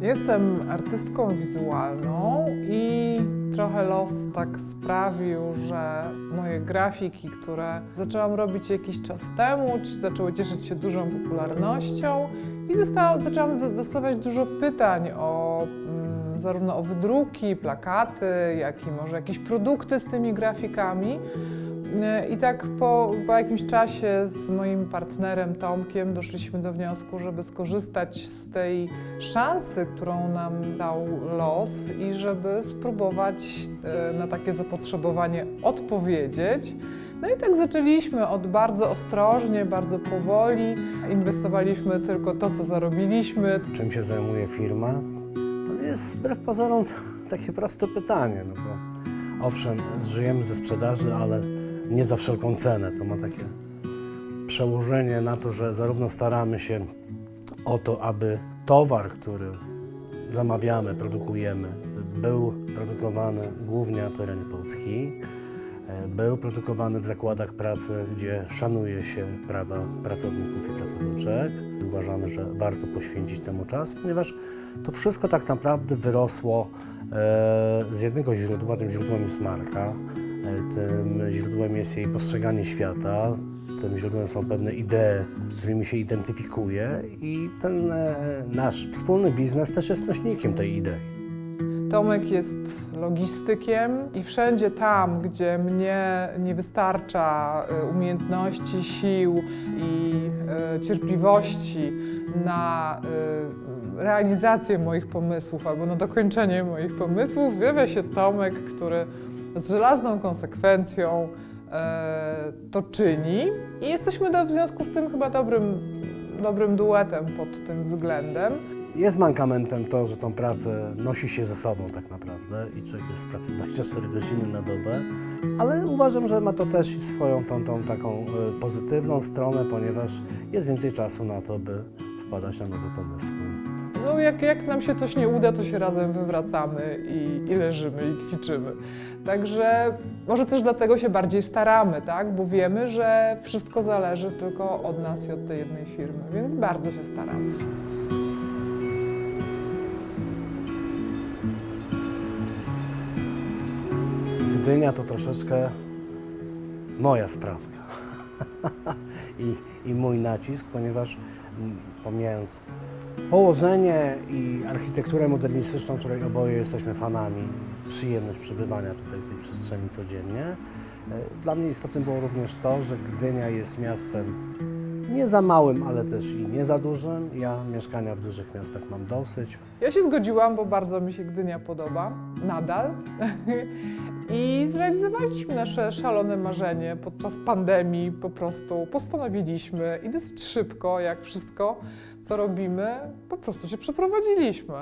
Jestem artystką wizualną i trochę los tak sprawił, że moje grafiki, które zaczęłam robić jakiś czas temu, zaczęły cieszyć się dużą popularnością i dostałam, zaczęłam do- dostawać dużo pytań o mm, zarówno o wydruki, plakaty, jak i może jakieś produkty z tymi grafikami. I tak po, po jakimś czasie z moim partnerem Tomkiem doszliśmy do wniosku, żeby skorzystać z tej szansy, którą nam dał los i żeby spróbować e, na takie zapotrzebowanie odpowiedzieć. No i tak zaczęliśmy od bardzo ostrożnie, bardzo powoli. Inwestowaliśmy tylko to, co zarobiliśmy. czym się zajmuje firma, to jest wbrew pozorom takie proste pytanie, no bo owszem, żyjemy ze sprzedaży, ale nie za wszelką cenę. To ma takie przełożenie na to, że zarówno staramy się o to, aby towar, który zamawiamy, produkujemy, był produkowany głównie na terenie Polski, e, był produkowany w zakładach pracy, gdzie szanuje się prawa pracowników i pracowniczek. Uważamy, że warto poświęcić temu czas, ponieważ to wszystko tak naprawdę wyrosło e, z jednego źródła, tym źródłem jest marka, tym źródłem jest jej postrzeganie świata, tym źródłem są pewne idee, z którymi się identyfikuje i ten e, nasz wspólny biznes też jest nośnikiem tej idei. Tomek jest logistykiem i wszędzie tam, gdzie mnie nie wystarcza e, umiejętności, sił i e, cierpliwości na e, realizację moich pomysłów albo na dokończenie moich pomysłów, zjawia się Tomek, który z żelazną konsekwencją e, to czyni i jesteśmy do, w związku z tym chyba dobrym, dobrym duetem pod tym względem. Jest mankamentem to, że tą pracę nosi się ze sobą tak naprawdę i człowiek jest w pracy 24 godziny na dobę, ale uważam, że ma to też swoją tą, tą taką y, pozytywną stronę, ponieważ jest więcej czasu na to, by wpadać na nowe pomysły. No jak, jak nam się coś nie uda, to się razem wywracamy i, i leżymy i kwiczymy. Także może też dlatego się bardziej staramy, tak? Bo wiemy, że wszystko zależy tylko od nas i od tej jednej firmy, więc bardzo się staramy. Gdynia to troszeczkę moja sprawka I, i mój nacisk, ponieważ mm, pomijając położenie i architekturę modernistyczną, której oboje jesteśmy fanami, przyjemność przebywania tutaj w tej przestrzeni codziennie, e, dla mnie istotne było również to, że Gdynia jest miastem nie za małym, ale też i nie za dużym. Ja mieszkania w dużych miastach mam dosyć. Ja się zgodziłam, bo bardzo mi się Gdynia podoba, nadal. I zrealizowaliśmy nasze szalone marzenie podczas pandemii. Po prostu postanowiliśmy i dosyć szybko, jak wszystko, co robimy, po prostu się przeprowadziliśmy.